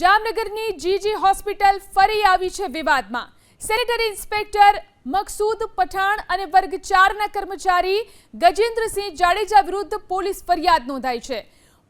જામનગરની જીજી હોસ્પિટલ ફરી આવી છે વિવાદમાં. સેનેટરી ઇન્સ્પેક્ટર મકસૂદ પઠાણ અને વર્ગ ચારના કર્મચારી ગજેન્દ્રસિંહ જાડેજા વિરુદ્ધ પોલીસ ફરિયાદ નોંધાઈ છે.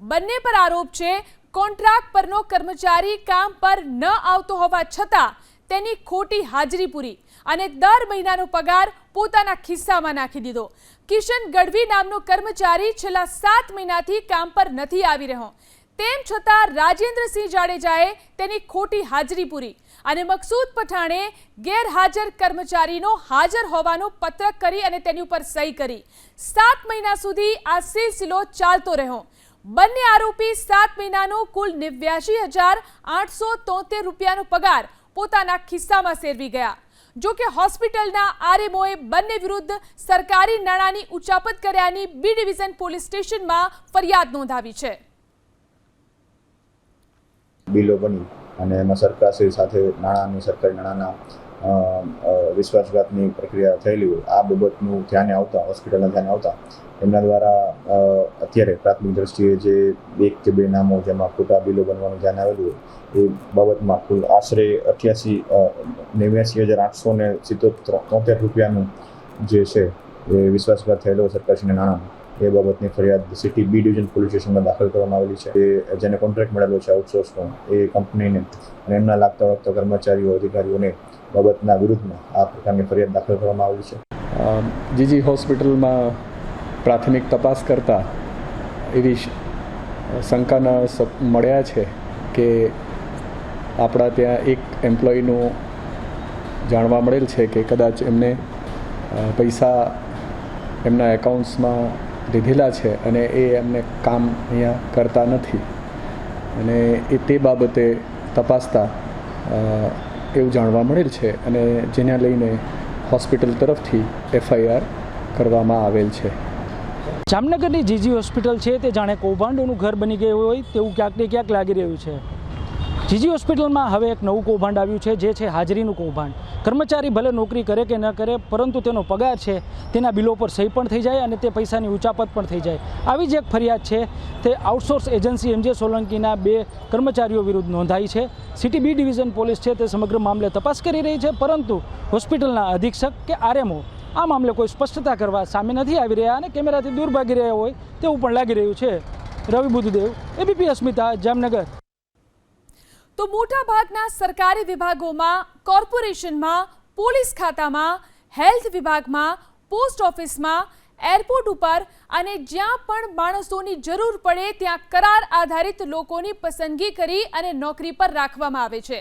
બંને પર આરોપ છે, કોન્ટ્રાક્ટ પરનો કર્મચારી કામ પર ન આવતો હોવા છતાં તેની ખોટી હાજરી પૂરી અને દર મહિનાનો પગાર પોતાના ખિસ્સામાં નાખી દીધો. કિશન ગઢવી નામનો કર્મચારી છેલ્લા સાત મહિનાથી કામ પર નથી આવી રહ્યો. તેમ છતાં રાજેન્દ્રસિંહ જાડેજાએ તેની ખોટી હાજરી પૂરી અને મકસૂદ પઠાણે ગેરહાજર કર્મચારીનો હાજર હોવાનો પત્રક કરી અને તેની ઉપર સહી કરી. સાત મહિના સુધી આ સિલસિલો ચાલતો રહ્યો. બંને આરોપી સાત મહિનાનો કુલ નેવ્યાશી હજાર આઠસો તોતેર રૂપિયાનો પગાર પોતાના ખિસ્સામાં સેરવી ગયા. જો કે હોસ્પિટલના આરએમઓએ બંને વિરુદ્ધ સરકારી નાણાંની ઉચાપત કર્યાની બી ડિવિઝન પોલીસ સ્ટેશનમાં ફરિયાદ નોંધાવી છે. બિલો બની અને એમાં સરકારશ્રી સાથે નાણાંની સરકારી નાણાંના વિશ્વાસઘાતની પ્રક્રિયા થયેલી હોય, આ બાબતનું ધ્યાને આવતા, હોસ્પિટલના ધ્યાને આવતા, એમના દ્વારા અત્યારે પ્રાથમિક દ્રષ્ટિએ જે એક કે બે નામો જેમાં ખોટા બિલો બનવાનું ધ્યાન આવેલું હોય, એ બાબતમાં કુલ આશરે અઠ્યાસી નેવ્યાસી હજાર આઠસો ને સિત્તોતેર તોતેર રૂપિયાનું જે છે, એ વિશ્વાસઘાત થયેલો સરકારશ્રીના નાણાં એ બાબતની ફરિયાદ સિટી બી ડિવિઝન પોલીસ સ્ટેશનમાં દાખલ કરવામાં આવેલી છે. એ જેને કોન્ટ્રાક્ટ મળેલો છે આઉટસોર્સનો એ કંપનીને અને એમના લાગતા વળગતા કર્મચારીઓ, અધિકારીઓને બાબતના વિરુદ્ધમાં આ પ્રકારની ફરિયાદ દાખલ કરવામાં આવેલી છે. જીજી હોસ્પિટલમાં પ્રાથમિક તપાસ કરતાં એવી શંકાના મળ્યા છે કે આપણા ત્યાં એક એમ્પ્લોયીનું જાણવા મળેલ છે કે કદાચ એમને પૈસા એમના એકાઉન્ટ્સમાં લીધેલા છે અને એ એમને કામ અહીંયા કરતા નથી. અને એ તે બાબતે તપાસતા એવું જાણવા મળેલ છે અને જેને લઈને હોસ્પિટલ તરફથી એફઆઈઆર કરવામાં આવેલ છે. જામનગરની જીજી હોસ્પિટલ છે તે જાણે કૌભાંડોનું ઘર બની ગયું હોય તેવું ક્યાંક ને ક્યાંક લાગી રહ્યું છે. જીજી હોસ્પિટલમાં હવે એક નવું કૌભાંડ આવ્યું છે, જે છે હાજરીનું કૌભાંડ. કર્મચારી ભલે નોકરી કરે કે ન કરે, પરંતુ તેનો પગાર છે, તેના બિલો પર સહી પણ થઈ જાય અને તે પૈસાની ઉચાપત પણ થઈ જાય. આવી જ એક ફરિયાદ છે, તે આઉટસોર્સ એજન્સી એમજે સોલંકીના બે કર્મચારીઓ વિરુદ્ધ નોંધાઈ છે. સિટી બી ડિવિઝન પોલીસ છે, તે સમગ્ર મામલે તપાસ કરી રહી છે, પરંતુ હોસ્પિટલના અધિક્ષક કે આરએમઓ આ મામલે કોઈ સ્પષ્ટતા કરવા સામે નથી આવી રહ્યા અને કેમેરાથી દૂર ભાગી રહ્યા હોય તેવું પણ લાગી રહ્યું છે. રવિ બુદ્ધદેવ એબીપી અસ્મિતા, જામનગર. તો મોટા ભાગના સરકારી વિભાગોમાં, કોર્પોરેશનમાં, પોલીસ ખાતામાં, હેલ્થ વિભાગમાં, પોસ્ટ ઓફિસમાં, એરપોર્ટ ઉપર અને જ્યાં પણ માણસોની જરૂર પડે ત્યાં કરાર આધારિત લોકોની પસંદગી કરી અને નોકરી પર રાખવામાં આવે છે.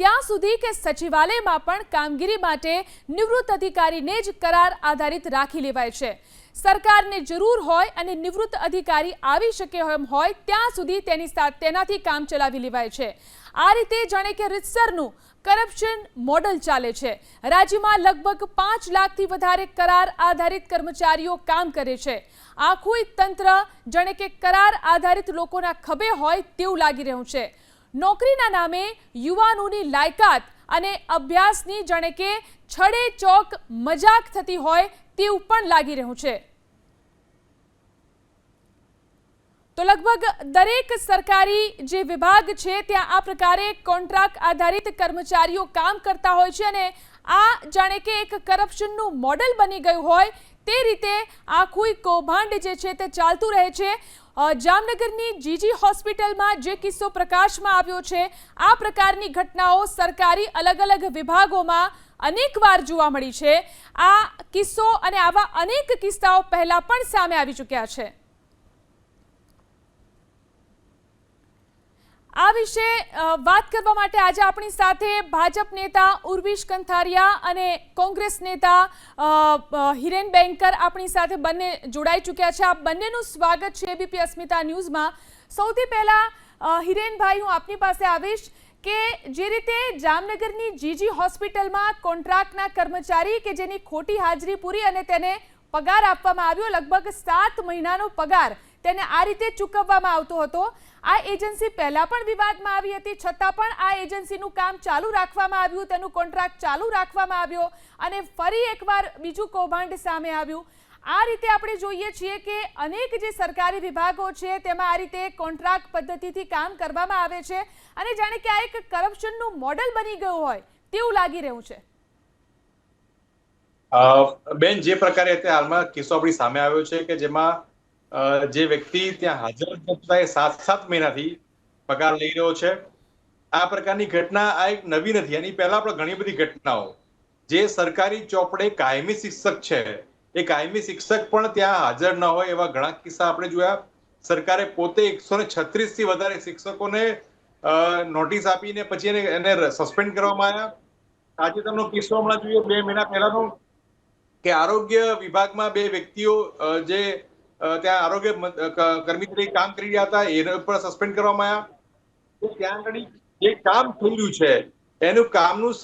ત્યાં સુધી કે સચિવાલયમાં પણ કામગીરી માટે નિવૃત્ત અધિકારીને જ કરાર આધારિત રાખી લેવાય છે. સરકારને જરૂર હોય અને નિવૃત્ત અધિકારી આવી શકે એમ હોય, ત્યાં સુધી તેની સાથે તેનાથી કામ ચલાવી લેવાય છે. આ રીતે જાણે કે રીતસરનું કરપ્શન મોડલ ચાલે છે. રાજ્યમાં લગભગ પાંચ લાખથી વધારે કરાર આધારિત કર્મચારીઓ કામ કરે છે. આખું તંત્ર જાણે કે કરાર આધારિત લોકોના ખભે હોય તેવું લાગી રહ્યું છે. નોકરીના નામે યુવાનોની લાયકાત અને અભ્યાસની જાણે કે છડે ચોક મજાક થતી હોય તેવું પણ લાગી રહ્યું છે. તો લગભગ દરેક સરકારી જે વિભાગ છે, ત્યાં આ પ્રકારે કોન્ટ્રાક્ટ આધારિત કર્મચારીઓ કામ કરતા હોય છે અને આ જાણે કે એક કરપ્શનનું મોડલ બની ગયું હોય તે રીતે આખું કૌભાંડ જે છે તે ચાલતું રહે છે. જામનગરની જીજી હોસ્પિટલમાં જે કિસ્સો પ્રકાશમાં આવ્યો છે, આ પ્રકારની ઘટનાઓ સરકારી અલગ અલગ વિભાગોમાં અનેકવાર જોવા મળી છે. આ કિસ્સો અને આવા અનેક કિસ્સાઓ પહેલાં પણ સામે આવી ચૂક્યા છે. આ વિશે વાત કરવા માટે આજે આપણી સાથે ભાજપ નેતા ઉર્વિશ કંથારિયા અને કોંગ્રેસ નેતા હિરેન બેંકર આપણી સાથે બંને જોડાઈ ચૂક્યા છે. આ બંનેનું સ્વાગત છે એબીપી અસ્મિતા ન્યૂઝમાં. સૌથી પહેલાં હિરેનભાઈ, હું આપની પાસે આવીશ કે જે રીતે જામનગરની જીજી હોસ્પિટલમાં કોન્ટ્રાક્ટના કર્મચારી કે જેની ખોટી હાજરી પૂરી અને તેને પગાર આપવામાં આવ્યો, લગભગ સાત મહિનાનો પગાર તેને આ રીતે ચૂકવવામાં આવતો હતો. આ એજન્સી પહેલા પણ વિવાદમાં આવી હતી, છતાં પણ આ એજન્સીનું કામ ચાલુ રાખવામાં આવ્યું, તેનું કોન્ટ્રાક્ટ ચાલુ રાખવામાં આવ્યો અને ફરી એકવાર બીજું કૌભાંડ સામે આવ્યું. આ રીતે આપણે જોઈએ છીએ કે અનેક જે સરકારી વિભાગો છે, તેમાં આ રીતે કોન્ટ્રાક્ટ પદ્ધતિથી કામ કરવામાં આવે છે અને જાણે કે આ એક કરપ્શનનું મોડલ બની ગયું હોય તેવું લાગી રહ્યું છે. બેન, જે પ્રકારે હાલમાં કિસ્સો આપણી સામે આવ્યો છે કે જેમાં જે વ્યક્તિ ત્યાં હાજર થતા એ સાત સાત મહિનાથી પગાર લઈ રહ્યો છે. આ પ્રકારની ઘટના આ એક નવી નથી, એની પહેલા પણ ઘણી બધી ઘટનાઓ. જે સરકારી ચોપડે કાયમી શિક્ષક છે. એ કાયમી શિક્ષક પણ ત્યાં હાજર ન હોય એવા ઘણા કિસ્સા આપણે જોયા. સરકારે પોતે એકસો ને છત્રીસથી વધારે શિક્ષકોને નોટિસ આપીને પછી એને એને સસ્પેન્ડ કરવામાં આવ્યા. તાજેતરનો કિસ્સો હમણાં જોઈએ, બે મહિના પહેલાનો, કે આરોગ્ય વિભાગમાં બે વ્યક્તિઓ જે ત્યાં આરોગ્ય કર્મી તરીકે કામ કરી રહ્યા હતા, એને પણ સસ્પેન્ડ કરવામાં આવ્યા. ત્યાં આગળ જે કામ થઈ રહ્યું છે, એનું કામનું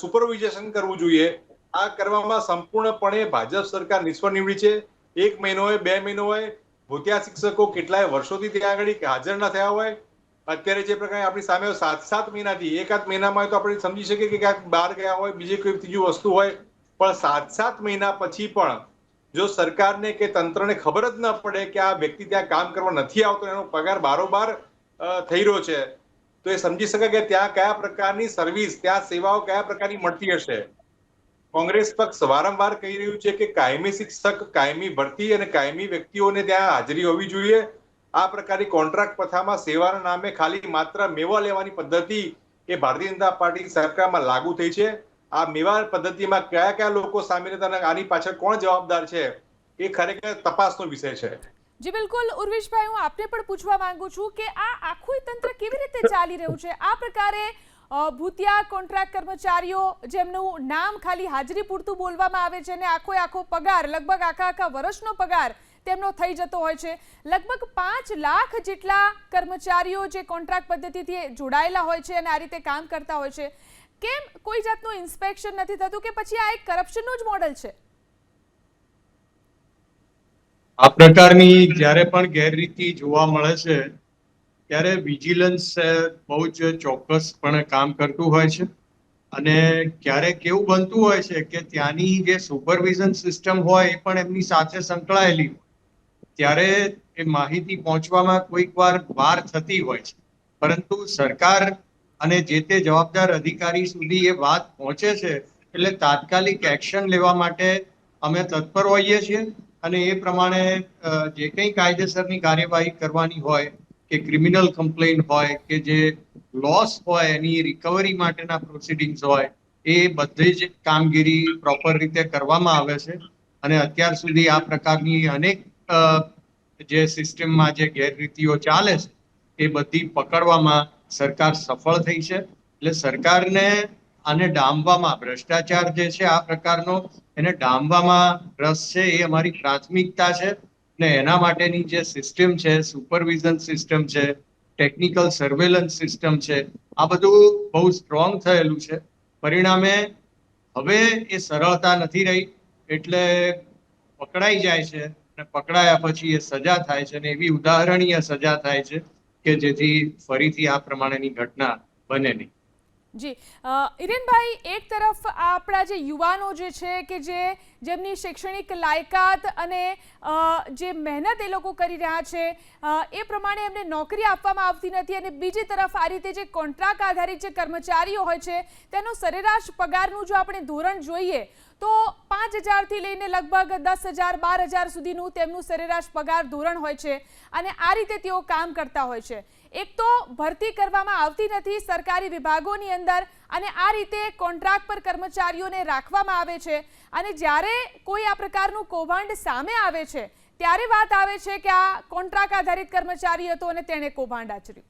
સુપરવિઝેશન કરવું જોઈએ. આ કરવામાં સંપૂર્ણપણે ભાજપ સરકાર નિષ્ફળ નીવડી છે. એક મહિનો હોય, બે મહિનો હોય, ભૂતિયા શિક્ષકો કેટલાય વર્ષોથી ત્યાં આગળ હાજર ના થયા હોય. અત્યારે જે પ્રકારે આપણી સામે સાત સાત મહિનાથી એકાદ મહિનામાં તો આપણે સમજી શકીએ કે ક્યાંક બહાર ગયા હોય, બીજી કોઈ ત્રીજી વસ્તુ હોય. પણ સાત સાત મહિના પછી પણ જો સરકારને કે તંત્રને ખબર જ ન પડે કે આ વ્યક્તિ ત્યાં કામ કરવા નથી આવતો એનો પગાર બારોબાર થઈ રહ્યો છે, તો એ સમજી શકે કે ત્યાં કયા પ્રકારની સર્વિસ ત્યાં સેવાઓ કયા પ્રકારની મળતી હશે? કોંગ્રેસ પક્ષ વારંવાર કહી રહ્યું છે કે કાયમી શિક્ષક, કાયમી ભરતી અને કાયમી વ્યક્તિઓને ત્યાં હાજરી હોવી જોઈએ. આ પ્રકારની કોન્ટ્રાક્ટ પ્રથામાં સેવાના નામે ખાલી માત્ર મેવા લેવાની પદ્ધતિ એ ભારતીય જનતા પાર્ટી સરકારમાં લાગુ થઈ છે. આ મેવા પદ્ધતિમાં કયા કયા લોકો સામેલ હતા આની પાછળ કોણ જવાબદાર છે એ ખરેખર તપાસનો વિષય છે. જી બિલકુલ, ઉર્વિશભાઈ, હું આપને પણ પૂછવા માંગુ છું કે આ આખું તંત્ર કેવી રીતે ચાલી રહ્યું છે? આ પ્રકારે ભૂતિયા કોન્ટ્રાક્ટ કર્મચારીઓ જેમનું નામ ખાલી હાજરી પૂરતું બોલવામાં આવે છે અને આખો આખો પગાર, લગભગ આખા આખા વર્ષનો પગાર તેમનો થઈ જતો હોય છે. લગભગ પાંચ લાખ જેટલા કર્મચારીઓ જે કોન્ટ્રાક્ટ પદ્ધતિથી જોડાયેલા હોય છે અને આ રીતે કામ કરતા હોય છે. કેમ કોઈ જાતનું ઇન્સ્પેક્શન નથી થતું કે પછી આ એક કરપ્શનનું જ મોડેલ છે? આ પ્રકારની જ્યારે પણ ગેરરીતિ જોવા મળે છે, ત્યારે વિજિલન્સ બહુ જ ચોક્કસપણે કામ કરતું હોય છે. અને ક્યારેક એવું બનતું હોય છે કે ત્યાંની જે સુપરવિઝન સિસ્ટમ હોય એ પણ એમની સાથે સંકળાયેલી હોય. ત્યારે એ માહિતી પહોંચવામાં કોઈક વાર વાર થતી હોય છે. પરંતુ સરકાર અને જે તે જવાબદાર અધિકારી સુધી એ વાત પહોંચે છે, એટલે તાત્કાલિક એક્શન લેવા માટે અમે તત્પર હોઈએ છીએ અને એ પ્રમાણે જે કંઈ કાયદેસરની કાર્યવાહી કરવાની હોય કે ક્રિમિનલ કમ્પ્લેન હોય કે જે લોસ હોય એની રિકવરી માટેના પ્રોસિડિંગ્સ હોય, એ બધી જ કામગીરી પ્રોપર રીતે કરવામાં આવે છે. અને અત્યાર સુધી આ પ્રકારની અનેક જે સિસ્ટમમાં જે ગેરરીતિઓ ચાલે છે, એ બધી પકડવામાં સરકાર સફળ થઈ છે. એટલે સરકારને આને ડામવામાં ભ્રષ્ટાચાર જે છે આ પ્રકારનો, એને ડામવામાં રસ છે એ અમારી પ્રાથમિકતા છે. ને એના માટેની જે સિસ્ટમ છે સુપરવિઝન સિસ્ટમ છે ટેકનિકલ સર્વેલન્સ સિસ્ટમ છે, આ બધું બહુ સ્ટ્રોંગ થયેલું છે. પરિણામે હવે એ સરળતા નથી રહી, એટલે પકડાઈ જાય છે. અને પકડાયા પછી એ સજા થાય છે અને એવી ઉદાહરણીય સજા થાય છે. કે જેથી ફરીથી આ પ્રમાણેની ઘટના બને નહીં. જી. ઇરેનભાઈ, એક તરફ આપણા જે યુવાનો જે છે કે જે જેમની શૈક્ષણિક લાયકાત અને જે મહેનત એ લોકો કરી રહ્યા છે એ પ્રમાણે એમને નોકરી આપવામાં આવતી નથી અને બીજી તરફ આ રીતે જે કોન્ટ્રાક્ટ આધારિત જે કર્મચારીઓ હોય છે, તેનો સરેરાશ પગારનું જો આપણે ધોરણ જોઈએ, તો પાંચ હજારથી લઈને લગભગ દસ હજાર, બાર હજાર સુધીનું તેમનું સરેરાશ પગાર ધોરણ હોય છે અને આ રીતે તેઓ કામ કરતા હોય છે. એક તો ભરતી કરવામાં આવતી નથી સરકારી વિભાગોની અંદર અને આ રીતે કોન્ટ્રાક્ટ પર કર્મચારીઓને રાખવામાં આવે છે. અને જ્યારે કોઈ આ પ્રકારનું કૌભાંડ સામે આવે છે, ત્યારે વાત આવે છે કે આ કોન્ટ્રાક્ટ આધારિત કર્મચારી હતો અને તેણે કૌભાંડ આચર્યું.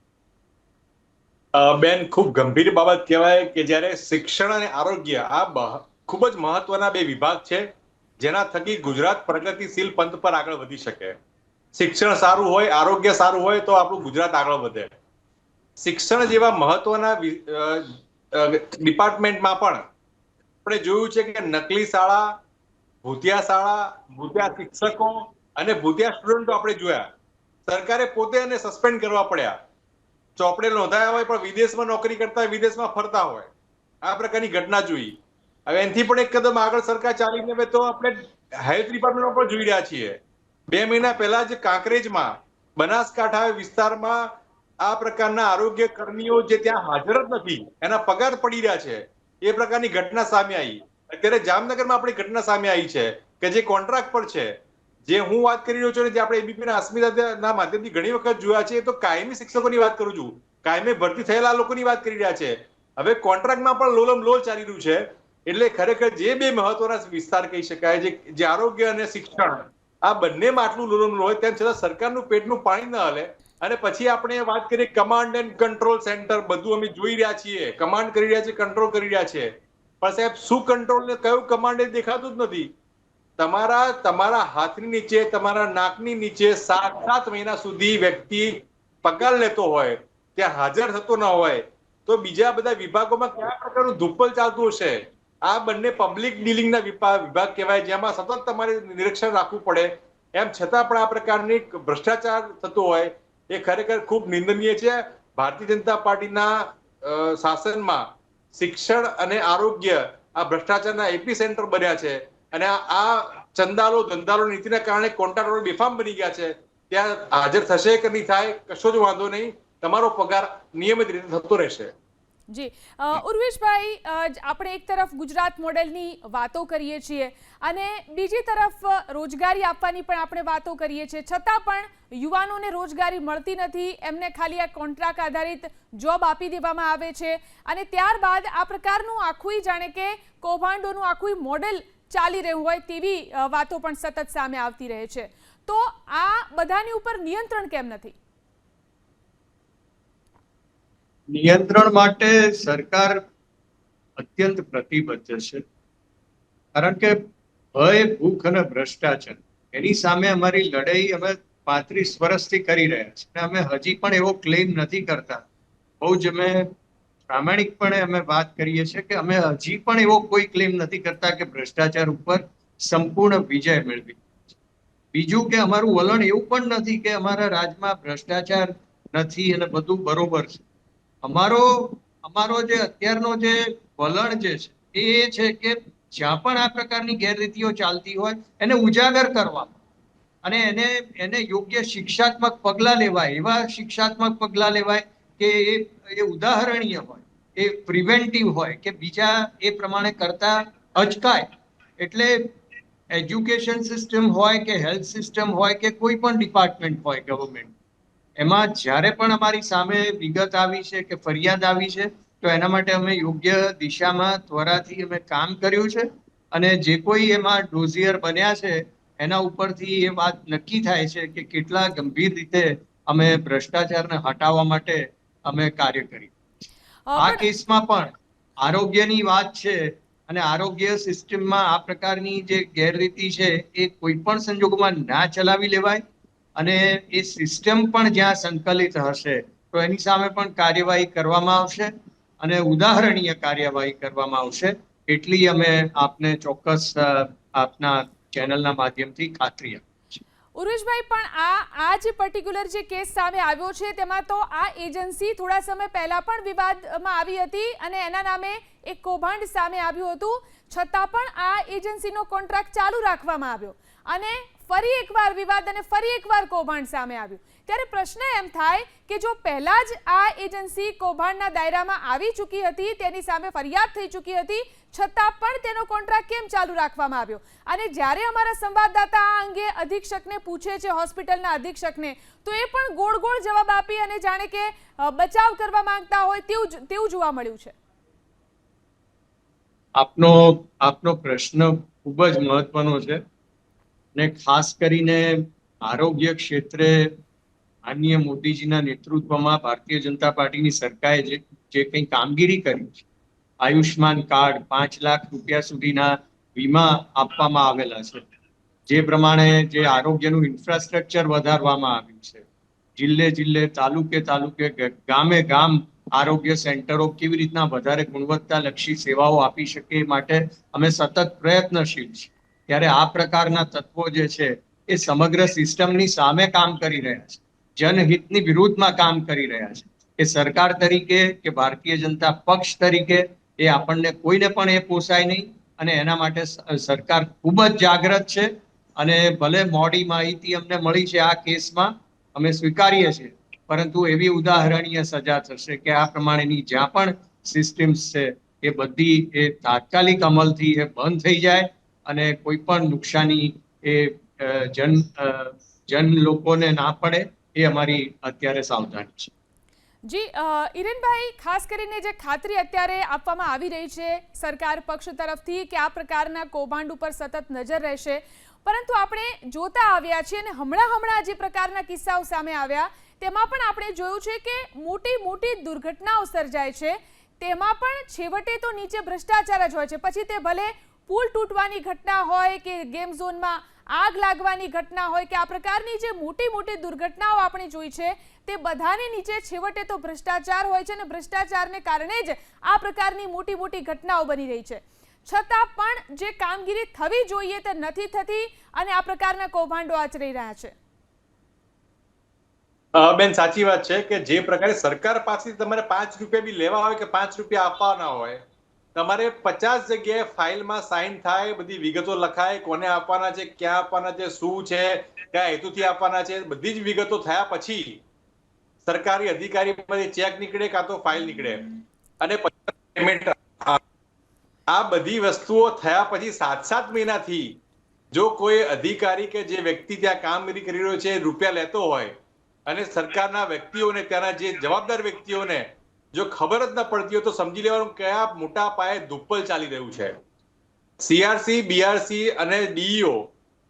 બેન, ખૂબ ગંભીર બાબત કહેવાય કે જ્યારે શિક્ષણ અને આરોગ્ય આ ખૂબ જ મહત્વના બે વિભાગ છે, જેના થકી ગુજરાત પ્રગતિશીલ પંથ પર આગળ વધી શકે. શિક્ષણ સારું હોય આરોગ્ય સારું હોય તો આપણું ગુજરાત આગળ વધે. શિક્ષણ જેવા મહત્વના ડિપાર્ટમેન્ટમાં પણ આપણે જોયું છે કે નકલી શાળા ભૂતિયા શાળા ભૂતિયા શિક્ષકો અને ભૂતિયા સ્ટુડન્ટો આપણે જોયા. સરકારે પોતે એને સસ્પેન્ડ કરવા પડ્યા. ચોપડે નોંધાયા હોય પણ વિદેશમાં નોકરી કરતા હોય, વિદેશમાં ફરતા હોય. આ પ્રકારની ઘટના જોઈ. હવે એનાથી પણ એક કદમ આગળ સરકાર ચાલીને તો આપણે હેલ્થ ડિપાર્ટમેન્ટમાં પણ જોઈ રહ્યા છીએ. બે મહિના પહેલા જ કાંકરેજમાં, બનાસકાંઠા વિસ્તારમાં આ પ્રકારના આરોગ્ય કર્મીઓ જે ત્યાં હાજર જ નથી, એના પગાર પડી રહ્યા છે. એ પ્રકારની ઘટના સામે આવી. અત્યારે જામનગરમાં આપણી ઘટના સામે આવી છે કે જે કોન્ટ્રાક્ટ પર છે. જે હું વાત કરી રહ્યો છું ને જે આપણે એબીપી ના અસ્મિતાના માધ્યમથી ઘણી વખત જોયા છે તો કાયમી શિક્ષકોની વાત કરું છું. કાયમી ભરતી થયેલા લોકોની વાત કરી રહ્યા છે. હવે કોન્ટ્રાક્ટમાં પણ લોલમ લોલ ચાલી રહ્યું છે. એટલે ખરેખર જે બે મહત્વના વિસ્તાર કહી શકાય જે આરોગ્ય અને શિક્ષણ આ બંનેમાં આટલું લોલમ હોય તેમ છતાં સરકારનું પેટનું પાણી ન હલે. અને પછી આપણે વાત કરીએ કમાન્ડ એન્ડ કંટ્રોલ સેન્ટર બધું અમે જોઈ રહ્યા છીએ. કમાન્ડ કરી રહ્યા છે કંટ્રોલ કરી રહ્યા છે. પણ સાહેબ, શું કંટ્રોલ ને કયું કમાન્ડ એ દેખાતું જ નથી. તમારા તમારા હાથની નીચે, તમારા નાકની નીચે સાત સાત મહિના સુધી વ્યક્તિ પગાર લેતો હોય, ત્યાં હાજર થતો ન હોય, તો બીજા બધા વિભાગોમાં કયા પ્રકારનું ધુપ્પલ ચાલતું હશે? આ બંને પબ્લિક ડિલિંગના વિભાગ કહેવાય, જેમાં સતત તમારે નિરીક્ષણ રાખવું પડે. એમ છતાં પણ આ પ્રકારની ભ્રષ્ટાચાર થતો હોય, એ ખરેખર ખૂબ નિંદનીય છે. ભારતીય જનતા પાર્ટીના શાસનમાં શિક્ષણ અને આરોગ્ય આ ભ્રષ્ટાચારના એપી સેન્ટર બન્યા છે. અને આ ચંદાલો ધંધાલો નીતિના કારણે કોન્ટ્રાક્ટરો બેફામ બની ગયા છે. ત્યાં હાજર થશે કે નહીં થાય, કશો જ વાંધો નહીં. તમારો પગાર નિયમિત રીતે થતો રહેશે. જી. ઉર્વેશભાઈ આપણે એક તરફ ગુજરાત મોડેલની વાતો કરીએ છીએ અને બીજી તરફ રોજગારી આપવાની પણ આપણે વાતો કરીએ છીએ. છતાં પણ યુવાનોને રોજગારી મળતી નથી. એમને ખાલી આ કોન્ટ્રાક્ટ આધારિત જોબ આપી દેવામાં આવે છે. અને ત્યારબાદ આ પ્રકારનું આખું જાણે કે કૌભાંડોનું આખું મોડેલ ચાલી રહ્યું હોય તેવી વાતો પણ સતત સામે આવતી રહે છે. તો આ બધાની ઉપર નિયંત્રણ કેમ નથી? નિયંત્રણ માટે સરકાર અત્યંત પ્રતિબદ્ધ છે. કારણ કે ભય, ભૂખ અને ભ્રષ્ટાચાર, એની સામે અમારી લડાઈ અમે પાંત્રીસ વર્ષથી કરી રહ્યા છીએ અમે હજી પણ એવો ક્લેમ નથી કરતા. બહુ જ અમે પ્રામાણિકપણે અમે વાત કરીએ છીએ કે અમે હજી પણ એવો કોઈ ક્લેમ નથી કરતા કે ભ્રષ્ટાચાર ઉપર સંપૂર્ણ વિજય મેળવી બીજું કે અમારું વલણ એવું પણ નથી કે અમારા રાજમાં ભ્રષ્ટાચાર નથી અને બધું બરોબર છે. અમારો અમારો જે અત્યારનો જે વલણ જે છે, એ એ છે કે જ્યાં પણ આ પ્રકારની ગેરરીતિઓ ચાલતી હોય, એને ઉજાગર કરવા અને એને એને યોગ્ય શિક્ષાત્મક પગલાં લેવાય, એવા શિક્ષાત્મક પગલાં લેવાય કે એ એ ઉદાહરણીય હોય, એ પ્રિવેન્ટિવ હોય કે બીજા એ પ્રમાણે કરતા અચકાય. એટલે એજ્યુકેશન સિસ્ટમ હોય કે હેલ્થ સિસ્ટમ હોય કે કોઈ પણ ડિપાર્ટમેન્ટ હોય, ગવર્મેન્ટ. એમાં જ્યારે પણ અમારી સામે વિગત આવી છે કે ફરિયાદ આવી છે તો એના માટે અમે યોગ્ય દિશામાં ત્વરાથી અમે કામ કર્યું છે અને જે કોઈ એમાં ડોઝિયર બન્યા છે એના ઉપરથી એ વાત નક્કી થાય છે કે કેટલા ગંભીર રીતે અમે ભ્રષ્ટાચારને હટાવવા માટે અમે કાર્ય કર્યું. આ કેસમાં પણ આરોગ્યની વાત છે અને આરોગ્ય સિસ્ટમમાં આ પ્રકારની જે ગેરરીતિ છે એ કોઈ પણ સંજોગોમાં ના ચલાવી લેવાય. અને એ સિસ્ટમ પણ જ્યાં સંકલિત હશે, તો એની સામે પણ કાર્યવાહી કરવામાં આવશે અને ઉદાહરણીય કાર્યવાહી કરવામાં આવશે. એટલી અમે આપને ચોક્કસ આપના ચેનલના માધ્યમથી ખાતરી ઉર્વેશભાઈ, પણ આ આ જે પર્ટિક્યુલર જે કેસ સામે આવ્યો છે, તેમાં તો આ એજન્સી થોડા સમય પહેલા પણ વિવાદમાં આવી હતી અને એના નામે એક કૌભાંડ સામે આવ્યું હતું. છતાં પણ આ એજન્સીનો કોન્ટ્રાક્ટ ચાલુ રાખવામાં આવ્યો. અને ફરી એકવાર વિવાદ અને ફરી એકવાર કૌભાંડ સામે આવ્યું. ત્યારે પ્રશ્ન એમ થાય કે જો પહેલા જ આ એજન્સી કૌભાંડના દાયરામાં આવી ચૂકી હતી, તેની સામે ફરિયાદ થઈ ચૂકી હતી, છતાં પણ તેનો કોન્ટ્રાક્ટ કેમ ચાલુ રાખવામાં આવ્યો? અને જ્યારે અમારા સંવાદદાતા આ અંગે અધિક્ષકને પૂછે છે, હોસ્પિટલના અધિક્ષકને, તો એ પણ ગોળ ગોળ જવાબ આપી અને જાણે કે બચાવ કરવા માંગતા હોય તેવું તેવું જોવા મળ્યું છે. આપનો આપનો પ્રશ્ન ખૂબ જ મહત્વનો છે. ને ખાસ કરીને આરોગ્ય ક્ષેત્રે માનનીય મોદીજીના નેતૃત્વમાં ભારતીય જનતા પાર્ટીની સરકારે જે જે કંઈ કામગીરી કરી છે આયુષ્માન કાર્ડ પાંચ લાખ રૂપિયા સુધીના વીમા આપવામાં આવેલા છે, જે પ્રમાણે જે આરોગ્યનું ઇન્ફ્રાસ્ટ્રક્ચર વધારવામાં આવ્યું છે, જિલ્લે જિલ્લે તાલુકે તાલુકે ગામે ગામ આરોગ્ય સેન્ટરો કેવી રીતના વધારે ગુણવત્તાલક્ષી સેવાઓ આપી શકે એ માટે અમે સતત પ્રયત્નશીલ છીએ. ત્યારે આ પ્રકારના તત્વો જે છે એ સમગ્ર સિસ્ટમની સામે કામ કરી રહ્યા છે. જનહિતની વિરુદ્ધમાં કામ કરી રહ્યા છે. એ સરકાર તરીકે કે ભારતીય જનતા પક્ષ તરીકે એ આપણને કોઈને પણ એ પોસાય નહીં અને એના માટે સરકાર ખૂબ જ જાગૃત છે અને ભલે મોડી માહિતી અમને મળી છે આ કેસમાં, અમે સ્વીકારીએ છીએ, પરંતુ એવી ઉદાહરણીય સજા થશે કે આ પ્રમાણેની જ્યાં પણ સિસ્ટમ્સ છે એ બધી એ તાત્કાલિક અમલથી એ બંધ થઈ જાય અને કોઈ પણ નુકસાની એ જન જન લોકોને ના પડે એ અમારી અત્યારે સાવધાની છે. જી અ, હિરેનભાઈ ખાસ કરીને જે ખાતરી અત્યારે આપવામાં આવી રહી છે સરકાર પક્ષ તરફથી કે આ પ્રકારના કૌભાંડ ઉપર સતત નજર રહેશે. પરંતુ આપણે જોતા આવ્યા છીએ અને હમણાં હમણાં જે પ્રકારના કિસ્સાઓ સામે આવ્યા તેમાં પણ આપણે જોયું છે કે મોટી મોટી દુર્ઘટનાઓ સર્જાય છે. તેમાં પણ છેવટે તો નીચે ભ્રષ્ટાચાર જ હોય છે. પછી તે ભલે પુલ તૂટવાની ઘટના હોય કે ગેમ ઝોનમાં આગ લાગવાની ઘટના હોય કે આ પ્રકારની જે મોટી મોટી દુર્ઘટનાઓ આપણે જોઈ છે, તે બધાની નીચે છેવટે તો ભ્રષ્ટાચાર હોય છે અને ભ્રષ્ટાચારને કારણે જ આ પ્રકારની મોટી મોટી ઘટનાઓ બની રહી છે. છતાં પણ જે કામગીરી થવી જોઈએ તે નથી થતી અને આ પ્રકારના કૌભાંડો આચરી રહ્યા છે. બેન, સાચી વાત છે કે જે પ્રકારે સરકાર પાસેથી તમારે પાંચ રૂપિયા બી લેવા હોય કે પાંચ રૂપિયા આપવાના હોય તમારે પચાસ જગ્યાએ ફાઇલમાં સાઇન થાય, બધી વિગતો લખાય, કોને આપવાના છે, ક્યાં આપવાના છે, શું છે, કયા હેતુથી આપવાના છે, બધી જ વિગતો થયા પછી સરકારી અધિકારી માંથી ચેક નીકળે કાં તો ફાઇલ નીકળે. અને પેમેન્ટ આ બધી વસ્તુઓ થયા પછી સાત સાત મહિનાથી જો કોઈ અધિકારી કે જે વ્યક્તિ ત્યાં કામગીરી કરી રહ્યો છે, રૂપિયા લેતો હોય અને સરકારના વ્યક્તિઓને, ત્યાંના જે જવાબદાર વ્યક્તિઓને જો ખબર જ ન પડતી હોય તો સમજી લેવાનું કયા મોટા પાયે દુપ્પલ ચાલી રહ્યું છે. સીઆરસી બીઆરસી અને ડીઈઓ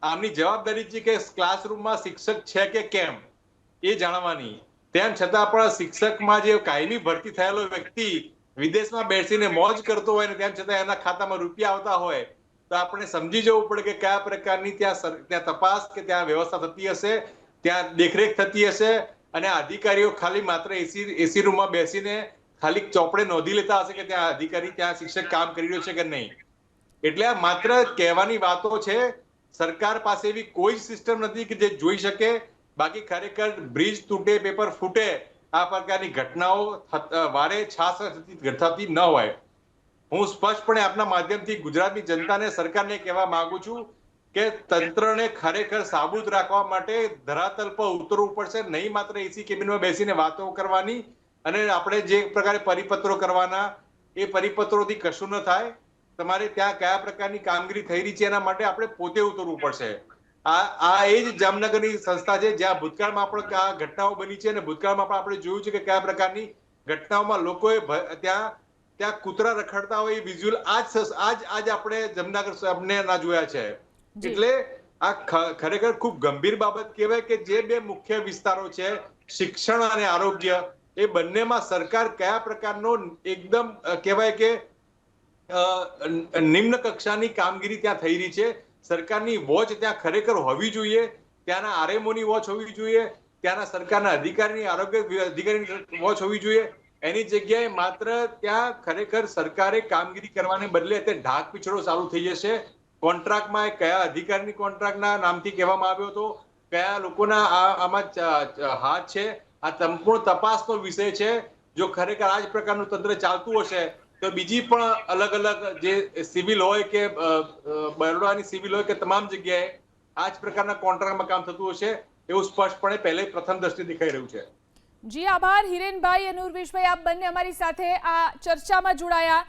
આમની જવાબદારી છે કે ક્લાસરૂમમાં શિક્ષક છે કે કેમ એ જાણવાની. તેમ છતાં પણ શિક્ષકમાં જે કાયમી ભરતી થયેલો વ્યક્તિ વિદેશમાં બેસીને મોજ કરતો હોય ને તેમ છતાં એના ખાતામાં રૂપિયા આવતા હોય, તો આપણે સમજી જવું પડે કે કયા પ્રકારની ત્યાં ત્યાં તપાસ કે ત્યાં વ્યવસ્થા થતી હશે, ત્યાં દેખરેખ થતી હશે અને અધિકારીઓ ખાલી માત્ર એસી એસી રૂમમાં બેસીને ખાલી ચોપડે નોંધી લેતા હશે કે ત્યાં અધિકારી, ત્યાં શિક્ષક કામ કરી રહ્યો છે કે નહીં? એટલે આ માત્ર કહેવાની વાતો છે, સરકાર પાસે એવી કોઈ સિસ્ટમ નથી કે જે જોઈ શકે. બાકી ખરેખર બ્રિજ તૂટે, પેપર ફૂટે, આ પ્રકારની ઘટનાઓ વારે છાસ થતી ન હોય. હું સ્પષ્ટપણે આપના માધ્યમથી ગુજરાતની જનતાને, સરકારને કહેવા માંગુ છું કે તંત્રને ખરેખર સાબુત રાખવા માટે ધરાતલ પર ઉતરવું પડશે. નહીં માત્ર એસી કેબિનમાં બેસીને વાતો કરવાની અને આપણે જે પ્રકારે પરિપત્રો કરવાના, એ પરિપત્રોથી કશું ન થાય. તમારે ત્યાં કયા પ્રકારની કામગીરી થઈ રહી છે એના માટે આપણે પોતે ઉતરવું પડશે. આ આ એ જ જામનગરની સંસ્થા છે, જ્યાં ભૂતકાળમાં પણ આ ઘટનાઓ બની છે અને ભૂતકાળમાં પણ આપણે જોયું છે કે કયા પ્રકારની ઘટનાઓમાં લોકોએ ત્યાં ત્યાં કૂતરા રખડતા હોય એ વિઝ્યુઅલ આજ આજ આજ આપણે જામનગર સાહેબને ના જોયા છે. એટલે આ ખરેખર ખૂબ ગંભીર બાબત કહેવાય કે જે બે મુખ્ય વિસ્તારો છે, શિક્ષણ અને આરોગ્ય, એ બંનેમાં સરકાર કયા પ્રકારનો એકદમ કહેવાય કે નિમ્ન કક્ષાની કામગીરી ત્યાં થઈ રહી છે. સરકારની વોચ ત્યાં ખરેખર હોવી જોઈએ. ત્યાંના આરએમઓની વોચ હોવી જોઈએ. ત્યાંના સરકારના અધિકારીની આરોગ્ય અધિકારીની વોચ હોવી જોઈએ. એની જગ્યાએ માત્ર ત્યાં ખરેખર સરકારે કામગીરી કરવાને બદલે તે ઢાક પીછડો ચાલુ થઈ જશે. કોન્ટ્રાક્ટમાં કયા અધિકારની કોન્ટ્રાક્ટના નામથી કહેવામાં આવ્યો હતો? કયા લોકોના આમાં હાથ છે? આ સંપૂર્ણ તપાસનો વિષય છે. જો ખરેખર આ જ પ્રકારનું તંત્ર ચાલતું હશે, તો બીજી પણ અલગ અલગ જે સિવિલ હોય કે બરોડાની સિવિલ હોય કે તમામ જગ્યાએ આ જ પ્રકારના કોન્ટ્રાક્ટમાં કામ થતું હશે, એવું સ્પષ્ટપણે પહેલે પ્રથમ દ્રષ્ટિ દેખાઈ રહ્યું છે. જી, આભાર. હિરેનભાઈ અને ઉર્વેશભાઈ આપ બંને અમારી સાથે આ ચર્ચામાં જોડાયા.